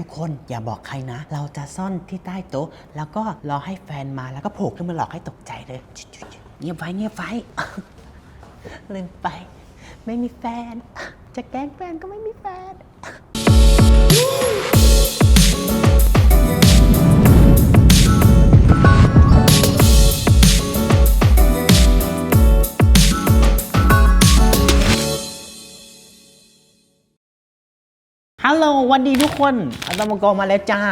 ทุกคนอย่าบอกใครนะ เราจะซ่อนที่ใต้โต๊ะ แล้วก็รอให้แฟนมาแล้วก็โผล่ขึ้นมาหลอกให้ตกใจเลยเงียบไว้เงียบไว้ลืมไป ไม่มีแฟน จะแกล้งแฟนก็ไม่มีแฟน ฮัลโหลวันดีทุกคนอัตมกรมาแล้วจ้า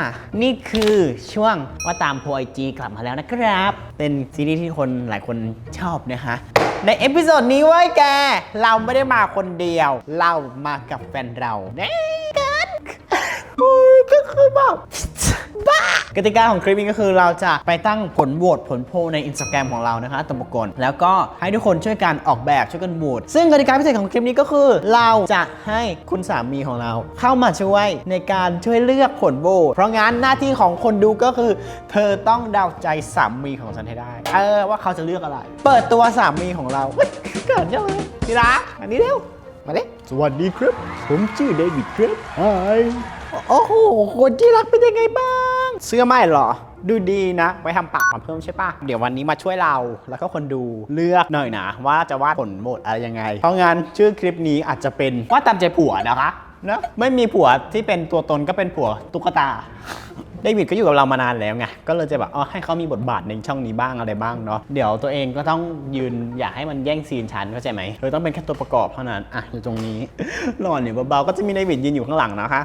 นี่คือช่วงว่าตามโพไอจีกลับมาแล้วนะครับ เป็นซีรีส์ที่คนหลายคนชอบนะฮะ ในเอพิโซดนี้เว้ยแก เราไม่ได้มาคนเดียว เรามากับแฟนเราเน่กันอุ๊ยก็คือแบบบ้า กติกาของคลิปนี้ก็คือเราจะไปตั้งผลโหวตผลโพลใน Instagram ของเรานะคะตมกรแล้วก็ให้ทุกคนช่วยกันออกแบบช่วยกันโหวตซึ่งกติกาพิเศษของคลิปนี้ก็คือ เราจะให้คุณสามีของเรา เข้ามาช่วยในการช่วยเลือกผลโหวตเพราะงั้นหน้าที่ของคนดูก็คือ เธอต้องเดาใจสามีของฉันให้ได้ เออว่าเขาจะเลือกอะไร เปิดตัวสามีของเราเฮ้ยเกิดยังเลยพี่รักอันนี้เร็วมาดิสวัสดีครับ ผมชื่อเดวิดครับไฮโอ้โหคนที่รักเป็นยังไงบ้าง เสื้อไม่หรอ ดูดีนะ ไว้ทำปากมาเพิ่มใช่ปะเดี๋ยววันนี้มาช่วยเราแล้วก็คนดูเลือกหน่อยนะ ว่าจะวาดผลโหมดอะไรยังไง เพราะงั้นชื่อคลิปนี้อาจจะเป็นวาดตามใจผัวนะคะเนะไม่มีผัวที่เป็นตัวตนก็เป็นผัวตุ๊กตาเดวิดก็อยู่กับเรามานานแล้วไง ก็เลยจะแบบอ๋อให้เขามีบทบาทในช่องนี้บ้างอะไรบ้างเนาะ เดี๋ยวตัวเองก็ต้องยืนอยากให้มันแย่งซีนฉันเข้าใจไหมเธอต้องเป็นแค่ตัวประกอบเท่านั้น อะอยู่ตรงนี้ หล่อนอยู่เบาๆ ก็จะมีเดวิดยืนอยู่ข้างหลังนะคะ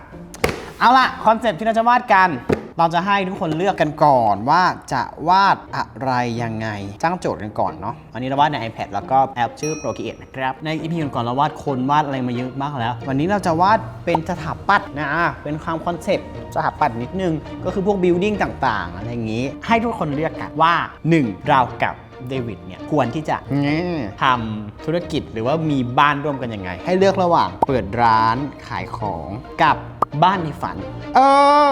เอาละคอนเซปต์ที่เราจะวาดกัน เราจะให้ทุกคนเลือกกันก่อนว่าจะวาดอะไรยังไงจ้างโจทย์กันก่อนเนาะอันนี้เราวาดใน iPad แล้วก็แอปชื่อ Procreate นะครับใน EP ก่อนเราวาดคนวาดอะไรมาเยอะมากแล้ว วันนี้เราจะวาดเป็นสถาปัตย์นะเป็นความคอนเซปต์สถาปัตย์นิดนึง ก็คือพวก building ต่างๆ อะไรอย่างนี้ ให้ทุกคนเลือกกันว่า 1. เรากับเดวิดเนี่ยควรที่จะทำธุรกิจหรือว่ามีบ้านร่วมกันยังไง ให้เลือกระหว่างเปิดร้านขายของกับบ้านในฝัน เออ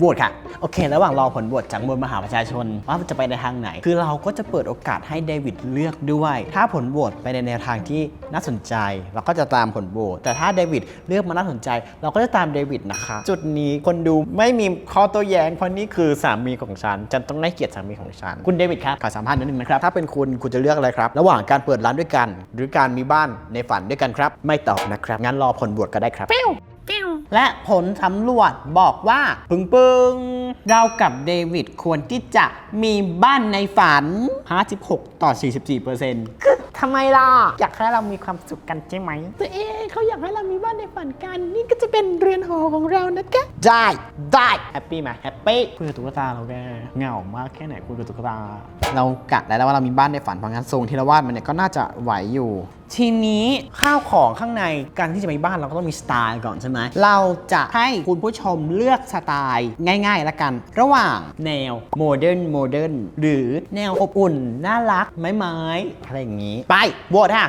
โหวตค่ะ โอเค ระหว่างรอผลโหวตจากมวลมหาประชาชน ว่าจะไปในทางไหน คือเราก็จะเปิดโอกาสให้เดวิดเลือกด้วย ถ้าผลโหวตไปในแนวทางที่น่าสนใจ เราก็จะตามผลโหวตแต่ถ้าเดวิดเลือกมาน่าสนใจ เราก็จะตามเดวิดนะคะ จุดนี้คนดูไม่มีข้อโต้แย้งเพราะนี่คือสามีของฉันฉันต้องให้เกียรติสามีของฉันคุณเดวิดครับขอสัมภาษณ์นิดนึงนะครับถ้าเป็นคุณคุณจะเลือกอะไรครับ ระหว่างการเปิดร้านด้วยกัน หรือการมีบ้านในฝันด้วยกันครับ ไม่ตอบนะครับงั้นรอผลโหวตก็ได้ครับ และผลสำรวจบอกว่าปึงปึงๆเรากับเดวิดควรที่จะมีบ้านในฝัน 56 ต่อ 44เปอร์เซ็นต์ ทำไมล่ะ อยากให้เรามีความสุขกันใช่ไหม ตัวเองเขาอยากให้เรามีบ้านในฝันกัน นี่ก็จะเป็นเรือนหอของเรานะคะได้ได้แฮปปี้ไหมแฮปปี้คุยกับตุ๊กตาเราแกเหงามากแค่ไหนคุยกับตุ๊กตา เรากะได้แล้วว่าเรามีบ้านในฝันเพราะงั้นทรงที่เราวาดมันเนี่ยก็น่าจะไหวอยู่ ทีนี้ข้าวของข้างในการที่จะมีบ้านเราก็ต้องมีสไตล์ก่อนใช่ไหมเราจะให้คุณผู้ชมเลือกสไตล์ง่ายๆละกัน ระหว่างแนวโมเดิร์นโมเดิร์นหรือแนวอบอุ่น น่ารักไม้ไม้อะไรอย่างนี้ไปโหวตค่ะ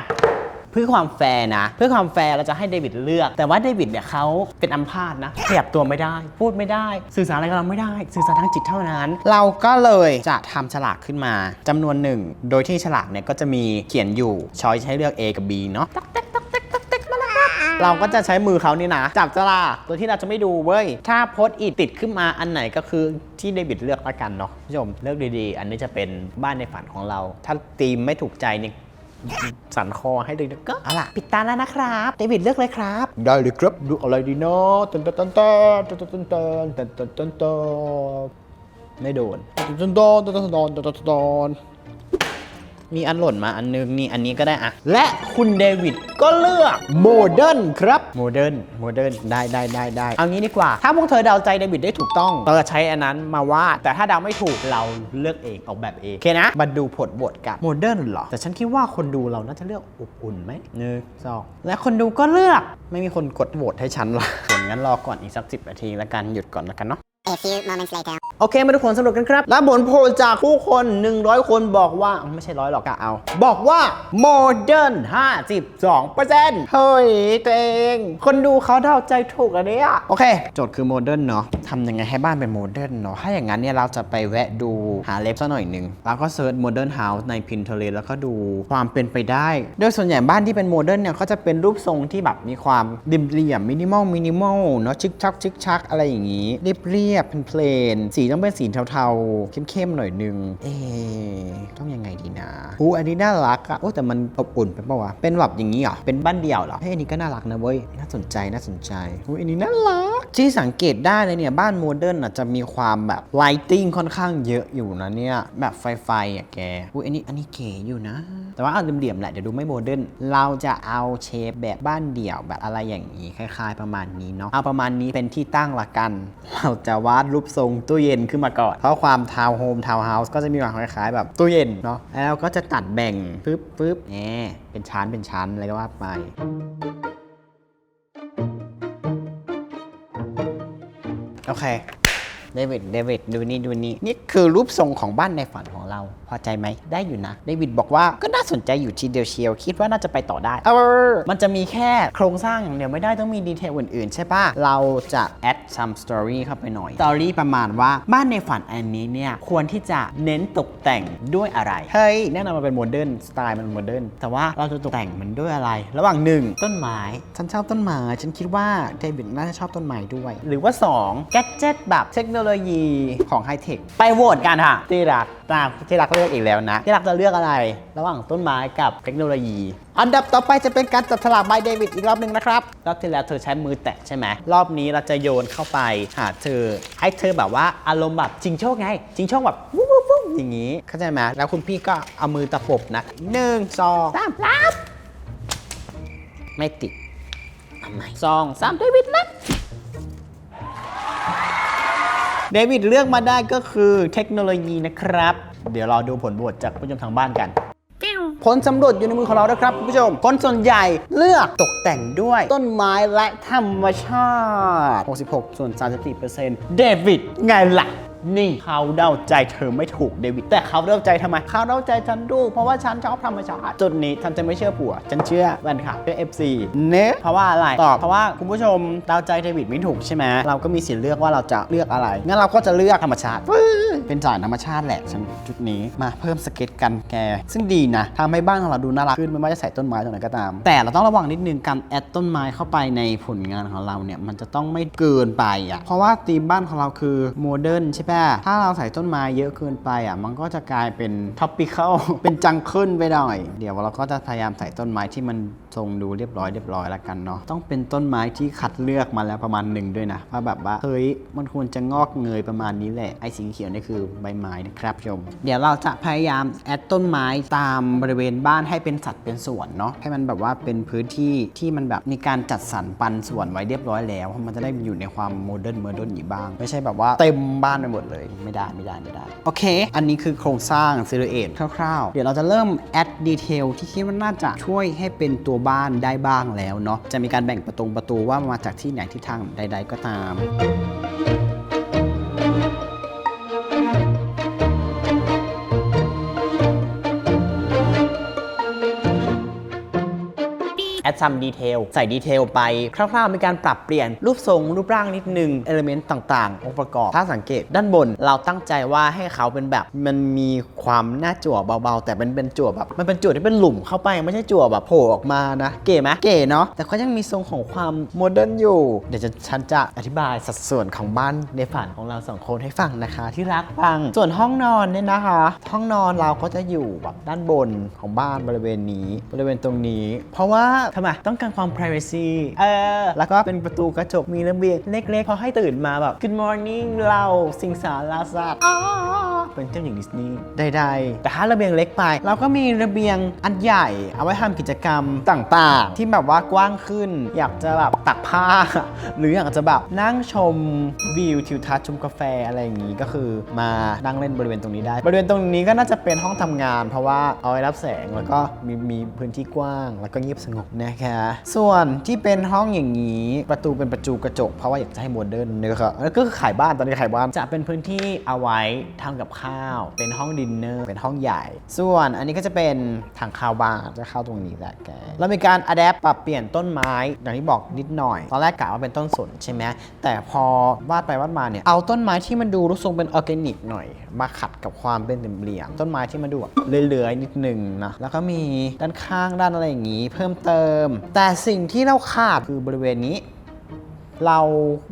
เพื่อความแฟร์นะ เพื่อความแฟร์เราจะให้เดวิดเลือก แต่ว่าเดวิดเนี่ยเขาเป็นอัมพาตนะขยับตัวไม่ได้ พูดไม่ได้ สื่อสารอะไรกับเราไม่ได้ สื่อสารทางจิตเท่านั้น เราก็เลยจะทำฉลากขึ้นมาจำนวนหนึ่ง โดยที่ฉลากเนี่ยก็จะมีเขียนอยู่ช้อยให้เลือก A กับ B เนาะเราก็จะใช้มือเขานี่นะ จับฉลากโดยที่เราจะไม่ดูเว้ย ถ้าโพสต์อีติดขึ้นมาอันไหนก็คือที่เดวิดเลือกละกันเนาะผู้ชมเลือกดีๆ อันนี้จะเป็นบ้านในฝันของเรา ถ้าตีมไม่ถูกใจเนี่ย สันคอให้เด็กๆก็เอาล่ะปิดตาแล้วนะครับเดวิดเลือกเลยครับ ได้เลยครับดูอะไรดีเนาะตันตันตันตันตันตันตันตันตันตันตันตันไม่โดนตันตันตันตันตันตันตันตันตัน มีอันหล่นมาอันนึงนี่อันนี้ก็ได้อะและคุณเดวิดก็เลือกโมเดิร์นครับโมเดิร์นโมเดิร์นได้ได้ได้ได้เอางี้ดีกว่า ถ้าพวกเธอเดาใจเดวิดได้ถูกต้องเราจะใช้อันนั้นมาวาดแต่ถ้าเดาไม่ถูกเราเลือกเองออกแบบเองโอเคนะ มาดูผลบทกันโมเดิร์นเหรอ แต่ฉันคิดว่าคนดูเราน่าจะเลือกอบอุ่นไหมหนึ่งสองและคนดูก็เลือกไม่มีคนกดโหวตให้ฉันหรอกส่วนงั้นรอก่อนอีกสักสิบนาทีแล้วกันหยุดก่อนแล้วกันเนาะ A few moments later. โอเค มาทุกคนสรุปกันครับ และผลโพลจากผู้คน 100 คนบอกว่า ไม่ใช่ร้อยหรอกกะเอา บอกว่าโมเดิร์น52%เฮ้ยตัวเอง คนดูเขาเดาใจถูกอันเนี้ยโอเค โจทย์คือโมเดิร์นเนาะทำยังไงให้บ้านเป็นโมเดิร์นเนาะถ้าอย่างนั้นเนี่ย เราจะไปแวะดูหาเล็บซะหน่อยหนึ่งแล้วก็เซิร์ชโมเดิร์นเฮาส์ใน Pinterest แล้วก็ดูความเป็นไปได้ โดยส่วนใหญ่บ้านที่เป็นโมเดิร์นเนี่ยเขาจะเป็นรูปทรงที่แบบมีความริมเหลี่ยมมินิมอลมินิมอลเนาะชิกชักชิกชักอะไรอย่างนี้เรียบเรียบเพลนๆสีต้องเป็นสีเทาๆเข้มๆหน่อยนึง เอ๊ต้องยังไงดีนะหูอันนี้น่ารักอะโอ้แต่มันอบอุ่นไปปะวะเป็นแบบอย่างนี้เหรอเป็นบ้านเดี่ยวเหรอเฮ้ยอันนี้ก็น่ารักนะเว้ยน่าสนใจน่าสนใจหูอันนี้น่ารักที่สังเกตได้เลยเนี่ยบ้านโมเดิร์นอะจะมีความแบบไลติ้งค่อนข้างเยอะอยู่นะเนี่ยแบบไฟไฟอะแกหูอันนี้อันนี้เก๋อยู่นะ แต่ว่าเอาเหลี่ยมๆแหละเดี๋ยวดูไม่โมเดิร์นเราจะเอาเชฟแบบบ้านเดี่ยวแบบอะไรอย่างนี้คล้าย ๆ ประมาณนี้เนาะเอาประมาณนี้เป็นที่ตั้งละกัน เราจะวาดรูปทรงตู้เย็นขึ้นมาก่อน เพราะความทาวน์โฮมทาวน์เฮาส์ก็จะมีความคล้ายๆ แบบตู้เย็นเนาะแล้วก็จะตัดแบ่งปึ๊บปึ๊บแหมเป็นชั้นเป็นชั้นอะไรก็ว่าไปโอเค เดวิดเดวิดดูนี่ดูนี่นี่คือรูปทรงของบ้านในฝันของเรา พอใจไหมได้อยู่นะเดวิดบอกว่าก็น่าสนใจอยู่ทีเดียวเชียว คิดว่าน่าจะไปต่อได้เออมันจะมีแค่โครงสร้างอย่างเดียวไม่ได้ต้องมีดีเทลอื่นๆ ใช่ปะเราจะ add some story เข้าไปหน่อย story ประมาณว่าบ้านในฝันอันนี้เนี่ยควรที่จะเน้นตกแต่งด้วยอะไรเฮ้ยแน่นอนมันเป็นโมเดิร์นสไตล์มันโมเดิร์นแต่ว่าเราจะตกแต่งมันด้วยอะไร ระหว่างหนึ่งต้นไม้ฉันชอบต้นไม้ฉันคิดว่าเดวิดน่าจะชอบต้นไม้ด้วย หรือว่า2แกจิตแบบเทคโนโลยีของไฮเทคไปโหวตกันค่ะที่รักตามที่รักเลือกอีกแล้วนะ ที่รักจะเลือกอะไร ระหว่างต้นไม้กับเทคโนโลยี อันดับต่อไปจะเป็นการจับฉลากบายเดวิดอีกรอบหนึ่งนะครับ รอบที่แล้วเธอใช้มือแตะใช่ไหมรอบนี้เราจะโยนเข้าไปหาเธอ ให้เธอแบบว่าอารมณ์แบบจิงโชคไง จิงโชคแบบวุ้บวุ้บอย่างนี้เข้าใจไหมแล้วคุณพี่ก็เอามือตะปบนะหนึ่งสองสามรับไม่ติดทำไมสองสามเดวิดนะ เดวิดเลือกมาได้ก็คือเทคโนโลยีนะครับ เดี๋ยวเราดูผลโหวตจากผู้ชมทางบ้านกันผลสำรวจอยู่ในมือของเราด้วยครับคุณผู้ชม คนส่วนใหญ่เลือกตกแต่งด้วยต้นไม้และธรรมชาติ 66 ส่วน 34%เดวิดไงล่ะ นี่เขาเดาใจเธอไม่ถูกเดวิดแต่เขาเดาใจทำไมเขาเดาใจฉันดูเพราะว่าฉันชอบธรรมชาติจุดนี้ฉันจะไม่เชื่อผัว ฉันเชื่อแฟนคลับเชื่อ FC เนะเพราะว่าอะไรตอบเพราะว่าคุณผู้ชมเดาใจเดวิดไม่ถูกใช่ไหมเราก็มีสิทธิ์เลือกว่าเราจะเลือกอะไรงั้นเราก็จะเลือกธรรมชาติเป็นสายธรรมชาติแหละฉันจุดนี้มาเพิ่มสเก็ตกันแก ซึ่งดีนะทำให้บ้านของเราดูน่ารักขึ้นไม่ว่าจะใส่ต้นไม้ตรงไหนก็ตาม แต่เราต้องระวังนิดนึงการแอดต้นไม้เข้าไปในผลงานของเราเนี่ยมันจะต้องไม่เกินไปอะเพราะว่าธีมบ้านของเราคือโมเดิร์นใช่ปะถ้าเราใส่ต้นไม้เยอะเกินไปอะมันก็จะกลายเป็นท็อปปิคลเป็นจังเกิลไปหน่อย เดี๋ยวเราก็จะพยายามใส่ต้นไม้ที่มันทรงดูเรียบร้อยเรียบร้อยแล้วกันเนาะต้องเป็นต้นไม้ที่คัดเลือกมาแล้วประมาณหนึ่งด้วยนะว่าแบบว่าเฮ้ยมันควรจะงอกเงยประมาณนี้แหละไอ้สีเขียวนี่คือใบไม้นะครับชม เดี๋ยวเราจะพยายามแอดต้นไม้ตามบริเวณบ้านให้เป็นสัดเป็นส่วนเนาะให้มันแบบว่าเป็นพื้นที่ที่มันแบบมีการจัดสรรปันส่วนไว้เรียบร้อยแล้วเพราะมันจะได้อยู่ในความโมเดิร์นโมเดิร์นอยู่บ้าง ไม่ใช่แบบว่าเต็มบ้านไปหมดเลยไม่ได้ไม่ได้ไม่ได้ โอเค อันนี้คือโครงสร้างซิลูเอทคร่าวๆ เดี๋ยวเราจะเริ่มแอดดีเทลที่คิดว่าน่าจะช่วยให้เป็นตัวบ้านได้บ้างแล้วเนาะจะมีการแบ่งประตูประตูว่ามาจากที่ไหนที่ทางใด ๆ ก็ตาม แอดซัมดีเทลใส่ดีเทลไปคร่าวๆมีการปรับเปลี่ยนรูปทรงรูปร่างนิดนึงเอลเมนต์ต่างๆ องค์ประกอบ ถ้าสังเกตด้านบนเราตั้งใจว่าให้เขาเป็นแบบมันมีความหน้าจั่วเบาๆ แต่เป็นเป็นจั่วแบบ มันเป็นจั่วที่เป็นหลุมเข้าไปไม่ใช่จั่วแบบโผล่ออกมานะ เก๋ไหมเก๋เนาะแต่ก็ยังมีทรงของความโมเดิร์นอยู่ เดี๋ยวจะฉันจะอธิบายสัดส่วนของบ้านในฝันของเราสองคนให้ฟังนะคะ ที่รักฟังส่วนห้องนอนเนี่ยนะคะ ห้องนอนเราก็จะอยู่แบบด้านบนของบ้านบริเวณนี้บริเวณตรงนี้ เพราะว่าทำไมต้องการความ privacy เออ แล้วก็เป็นประตูกระจกมีระเบียงเล็กๆ พอให้ตื่นมาแบบ Good morning เราสิงสาราสัตว์อ๋อเป็นเจ้าหญิงดิสนีย์ใดๆแต่ถ้าระเบียงเล็กไป เราก็มีระเบียงอันใหญ่ เอาไว้ทำกิจกรรมต่างๆ ที่แบบว่ากว้างขึ้น อยากจะแบบตักผ้า หรืออยากจะแบบนั่งชมวิวทิวทัศน์ชมกาแฟอะไรอย่างนี้ก็คือมานั่งเล่นบริเวณตรงนี้ได้ บริเวณตรงนี้ก็น่าจะเป็นห้องทำงาน เพราะว่าเอาไว้รับแสงแล้วก็มีมีพื้นที่กว้าง แล้วก็เงียบสงบนะคะ ส่วนที่เป็นห้องอย่างนี้ประตูเป็นประตูกระจก เพราะว่าอยากจะให้โมเดิร์นเนื้อค่ะแล้วก็คือขายบ้านตอนนี้ขายบ้านจะเป็นพื้นที่เอาไว้ทำกับข้าว เป็นห้องดินเนอร์เป็นห้องใหญ่ ส่วนอันนี้ก็จะเป็นทางเข้าบ้านจะเข้าตรงนี้แหละแกเรามีการอัดแอปปรับเปลี่ยนต้นไม้อย่างที่บอกนิดหน่อย ตอนแรกกะว่าเป็นต้นสนใช่ไหมแต่พอวาดไปวาดมาเนี่ยเอาต้นไม้ที่มันดูรูปทรงเป็นออร์แกนิกหน่อย มาขัดกับความเป็นเหลี่ยมต้นไม้ที่มันดูแบบเลื้อยๆนิดนึงนะแล้วก็มีด้านข้างด้านอะไรอย่างนี้ เพิ่มเติมแต่สิ่งที่เราขาดคือบริเวณนี้ เรา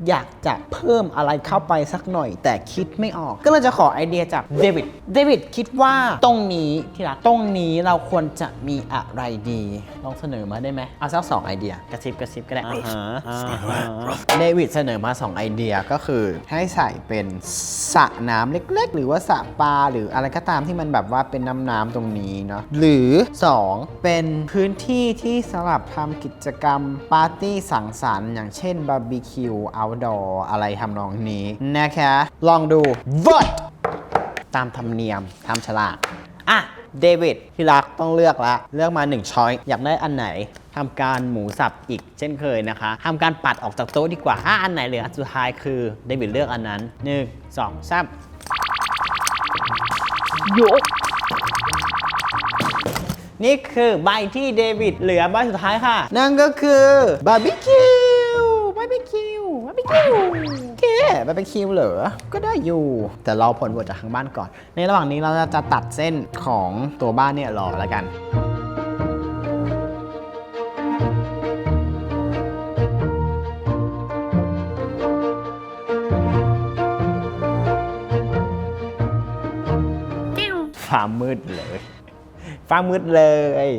อยากจะเพิ่มอะไรเข้าไปสักหน่อย แต่คิดไม่ออก ก็เลยจะขอไอเดียจากเดวิดเดวิดคิดว่าตรงนี้ที่รักตรงนี้เราควรจะมีอะไรดีลองเสนอมาได้ไหมเอาสักสองไอเดียกระซิบกระซิบก็ได้อ่าฮะอ่าฮะเดวิดเสนอมาสองไอเดียก็คือ ให้ใส่เป็นสระน้ำเล็ก ๆ หรือว่าสระปลาหรืออะไรก็ตามที่มันแบบว่าเป็นน้ำน้ำๆตรงนี้เนาะหรือ 2 เป็นพื้นที่ที่สำหรับทำกิจกรรมปาร์ตี้สังสรรค์อย่างเช่นบาร์บีคิวเอาท์ดออะไรทำนองนี้นะคะ ลองดู vote ตามธรรมเนียมทำฉลากอะเดวิดที่รักต้องเลือกละ เลือกมา1ช้อยอยากได้อันไหนทำการหมูสับอีกเช่นเคยนะคะทำการปัดออกจากโต๊ะดีกว่าถ้าอันไหนเหลืออันสุดท้ายคือเดวิดเลือกอันนั้น 1 2 3ยกนี่คือใบที่เดวิดเหลือใบสุดท้ายค่ะ นั่นก็คือบาร์บีคิว บาร์บีคิวบาร์บีคิวโอเคบาร์บีคิวเหรอ ก็ได้อยู่ แต่รอผลโหวตจากทางบ้านก่อน ในระหว่างนี้เราจะตัดเส้นของตัวบ้านเนี่ยรอแล้วกันฟ้ามืดเลยฟ้ามืดเลย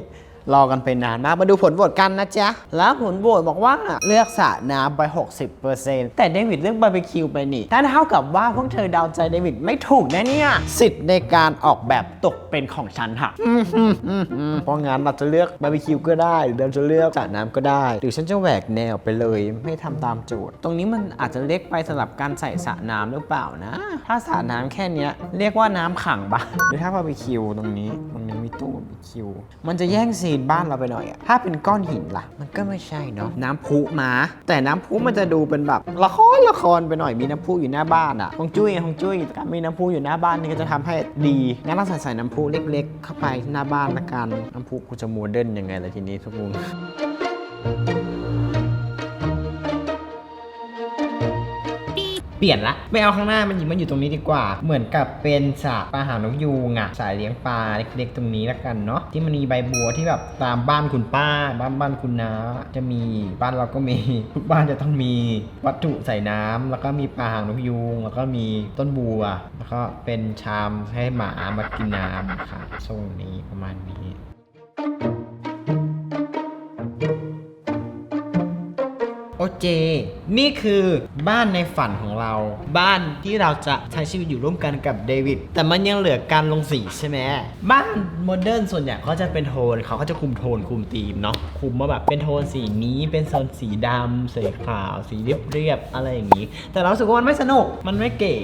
รอกันไปนานมาก มาดูผลโหวตกันนะจ๊ะ แล้วผลโหวตบอกว่าเลือกสระน้ำไป 60%แต่เดวิดเลือกบาร์บีคิวไปนี่นั่นเท่ากับว่าพวกเธอเดาใจเดวิดไม่ถูกนะเนี่ย สิทธิ์ในการออกแบบตกเป็นของฉันค่ะอืมอืมอืมอืมเพราะงั้นเราจะเลือกบาร์บีคิวก็ได้หรือเราจะเลือกสระน้ำก็ได้ หรือฉันจะแหวกแนวไปเลยไม่ทำตามโจทย์ ตรงนี้มันอาจจะเล็กไปสำหรับการใส่สระน้ำหรือเปล่านะ ถ้าสระน้ำแค่เนี้ยเรียกว่าน้ำขังบ้านหรือถ้าบาร์บีคิวตรงนี้ตรงนี้มีตู้บาร์บีคิว มันจะแย่งซีนบ้านเราไปหน่อยอะถ้าเป็นก้อนหินล่ะ มันก็ไม่ใช่เนาะน้ำพุมา แต่น้ำพุมันจะดูเป็นแบบละครละครไปหน่อยมีน้ำพุอยู่หน้าบ้านอะฮงจุ้ยฮงจุ้ยการมีน้ำพุอยู่หน้าบ้านนี่ก็จะทำให้ดีงั้นเราใส่ใส่น้ำพุเล็ก ๆ เข้าไปหน้าบ้านละกันน้ำพุกูจะโมเดิร์นยังไงล่ะทีนี้ทุกคน เปลี่ยนละไม่เอาข้างหน้ามันอยู่มันอยู่ตรงนี้ดีกว่า เหมือนกับเป็นสระปลาหางนกยูงอะสายเลี้ยงปลาเล็กๆ ตรงนี้ละกันเนาะที่มันมีใบบัวที่แบบตามบ้านคุณป้า บ้านบ้านคุณน้าจะมีบ้านเราก็มีทุกบ้านจะต้องมีวัตถุใส่น้ำแล้วก็มีปลาหางนกยูงแล้วก็มีต้นบัว แล้วก็เป็นชามให้หมามากินน้ำค่ะทรงนี้ประมาณนี้ โอเค นี่คือบ้านในฝันของเรา บ้านที่เราจะใช้ชีวิตอยู่ร่วมกันกับเดวิด แต่มันยังเหลือการลงสีใช่ไหม บ้านโมเดิร์นส่วนใหญ่เขาจะเป็นโทนเขาก็จะคุมโทนคุมธีมเนาะ คุมว่าแบบเป็นโทนสีนี้ เป็นโซนสีดำสีขาว สีเรียบๆ อะไรอย่างนี้ แต่เราสึกว่ามันไม่สนุก มันไม่เก๋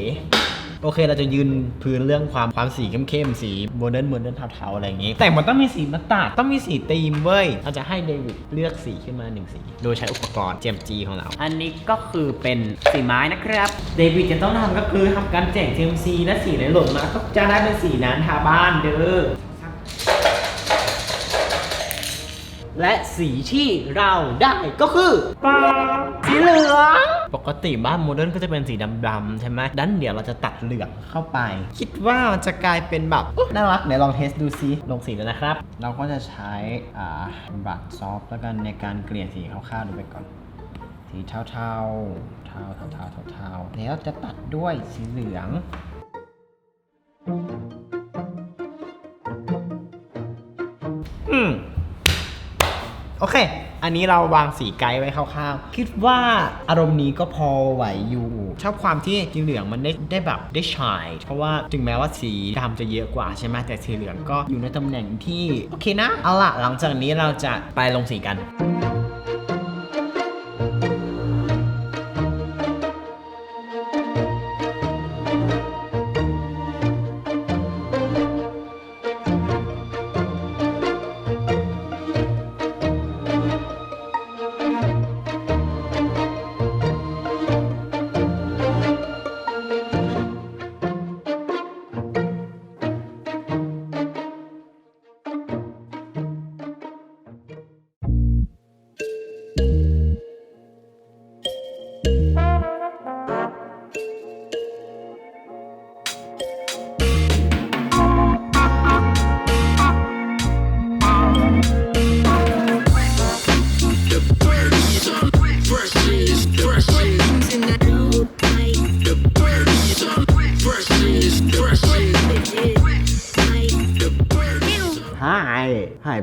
โอเคเราจะยืนพื้นเรื่องความความสีเข้มๆสีโมเดิร์นโมเดิร์นเทาๆอะไรอย่างงี้ แต่มันต้องมีสีมาตัดต้องมีสีธีมเว้ยเราจะให้เดวิดเลือกสีขึ้นมาหนึ่งสี โดยใช้อุปกรณ์ GMG ของเรา อันนี้ก็คือเป็นสีไม้นะครับ เดวิดจะต้องทำก็คือทำการแจก GMC และสีไหนหล่นมาก็จะได้เป็นสีนั้นทาบ้านเด้อและสีที่เราได้ก็คือปลาสีเหลือง ปกติบ้านโมเดิร์นก็จะเป็นสีดำๆใช่ไหมดันเดี๋ยวเราจะตัดเหลืองเข้าไป คิดว่ามันจะกลายเป็นแบบน่ารักเดี๋ยวลองเทสดูซิลงสีแล้วนะครับ เราก็จะใช้อ่าบัตซอฟต์แล้วกันในการเกลี่ยสีคร่าวๆดูไปก่อน สีเทาๆเทาเทาเทาเทาเทาๆแล้วจะตัดด้วยสีเหลืองอืมโอเค อันนี้เราวางสีไกด์ไว้คร่าวๆ คิดว่าอารมณ์นี้ก็พอไหวอยู่ ชอบความที่สีเหลืองมันได้ได้แบบได้ชาย เพราะว่าถึงแม้ว่าสีดำจะเยอะกว่าใช่ไหมแต่สีเหลืองก็อยู่ในตำแหน่งที่โอเคนะ เอาละหลังจากนี้เราจะไปลงสีกัน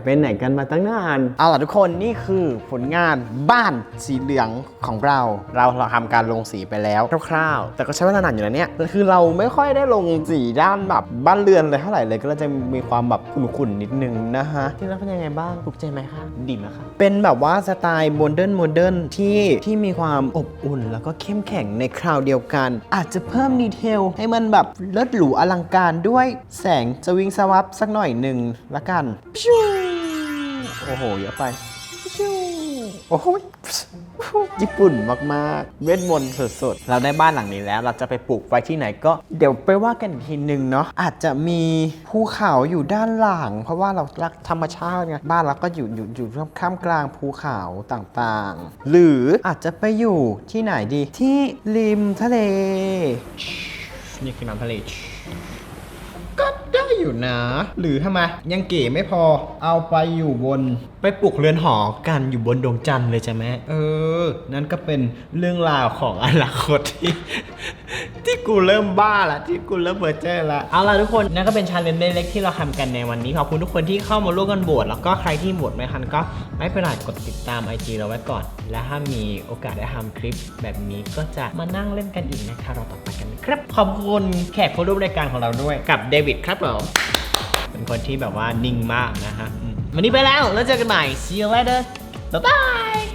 ไปไหนกันมาตั้งนาน เอาล่ะทุกคนนี่คือผลงานบ้านสีเหลืองของเรา เราเราทำการลงสีไปแล้วคร่าวๆ แต่ก็ใช้เวลานานอยู่นะเนี่ยคือเราไม่ค่อยได้ลงสีด้านแบบบ้านเรือนเลยเท่าไหร่เลยก็เลยจะมีความแบบขุ่นๆนิดนึงนะฮะที่แล้วเป็นยังไงบ้างถูกใจไหมคะดีไหมคะเป็นแบบว่าสไตล์โมเดิร์นโมเดิร์นที่ที่มีความอบอุ่น แล้วก็เข้มแข็งในคราวเดียวกัน อาจจะเพิ่มดีเทลให้มันแบบเลิศหรูอลังการด้วยแสงสวิงสวับสักหน่อยหนึ่งละกันพิ้ว โอ้โห เยอะไป โอ้โหญี่ปุ่นมาก ๆ เวทมนต์สุด ๆ เราได้บ้านหลังนี้แล้ว เราจะไปปลูกไว้ที่ไหนก็เดี๋ยวไปว่ากันอีกทีนึงเนาะอาจจะมีภูเขาอยู่ด้านหลัง เพราะว่าเรารักธรรมชาติไงบ้านเราก็อยู่อยู่อยู่ข้ามกลางภูเขาต่างๆ หรืออาจจะไปอยู่ที่ไหนดีที่ริมทะเลนี่คือน้ำทะเลก็ได้ อยู่นะ หรือทำไมยังเก๋ไม่พอ เอาไปอยู่บน ไปปลุกเรือนหอกันอยู่บนดวงจันทร์เลยใช่ไหมเออ นั่นก็เป็นเรื่องราวของอนาคตที่ ที่กูเริ่มบ้าละที่กูเริ่มเบอร์เจอร์ละเอาล่ะทุกคนนั่นก็เป็นชาเลนจ์เล็กๆที่เราทำกันในวันนี้ขอบคุณทุกคนที่เข้ามาร่วมกันโหวตแล้วก็ใครที่โหวตไม่ทันก็ไม่เป็นไรกดติดตาม IG เราไว้ก่อน และถ้ามีโอกาสได้ทำคลิปแบบนี้ก็จะมานั่งเล่นกันอีกนะคะเราต่อไปกันนะครับขอบคุณแขกผู้ร่วมรายการของเราด้วยกับเดวิดครับผมเป็นคนที่แบบว่านิ่งมากนะฮะ วันนี้ไปแล้ว แล้วเจอกันใหม่ see you later bye bye